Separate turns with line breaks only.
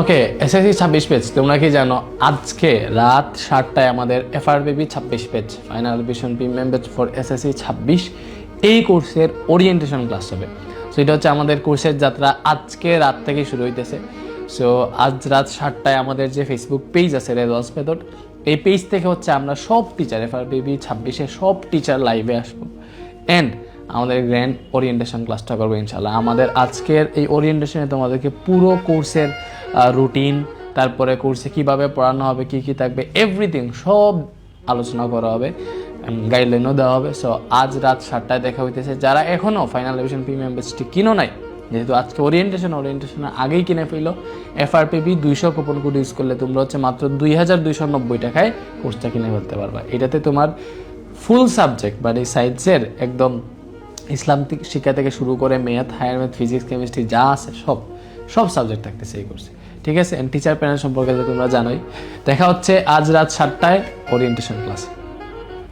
ওকে, SSC ছাব্বিশ page, তোমরা কি জানো আজকে রাত সাতটায় আমাদের এফআরবিবি ছাব্বিশ page, final revision premium page for SSC ছাব্বিশ, এই কোর্সের ওরিয়েন্টেশন ক্লাস হবে। সো এটা হচ্ছে আমাদের কোর্সের যাত্রা আজকে রাত থেকে শুরু হইতেছে। সো আজ রাত সাতটায় আমাদের যে ফেসবুক পেজ আছে রেজাল্টস মেথড এই পেজ থেকে হচ্ছে আমরা সব টিচার এফআরবিবি ছাব্বিশে সব টিচার লাইভে আসব। অ্যান্ড আমাদের গ্র্যান্ড ওরিয়েন্টেশন ক্লাসটা করব ইনশাল্লাহ আমাদের আজকের এই ওরিয়েন্টেশনে তোমাদেরকে পুরো কোর্সের রুটিন তারপরে কোর্সে কীভাবে পড়ানো হবে, কি কি থাকবে এভরিথিং সব আলোচনা করা হবে গাইডলাইনও দেওয়া হবে। সো আজ রাত সাতটায় দেখা হইতেছে। যারা এখনও ফাইনাল রিভিশন প্রিমিয়াম বেসটি কিনো নাই, যেহেতু আজকে ওরিয়েন্টেশন ওরিয়েন্টেশনের আগেই কিনে ফেলো এফআরপিবি দুইশো কুপন কোড ইউজ করলে তোমরা হচ্ছে মাত্র দুই হাজার দুইশো নব্বই টাকায় কোর্সটা কিনে ফেলতে পারবা। এটাতে তোমার ফুল সাবজেক্ট মানে সায়েন্সের একদম ইসলামিক শিক্ষা থেকে শুরু করে math higher math physics chemistry যা আছে সব সব সাবজেক্ট থাকতেছে এই কোর্সে ঠিক আছে? টিচার প্যানেল সম্পর্কে তোমরা জানোই। দেখা হচ্ছে আজ রাত সাতটায় ওরিয়েন্টেশন ক্লাস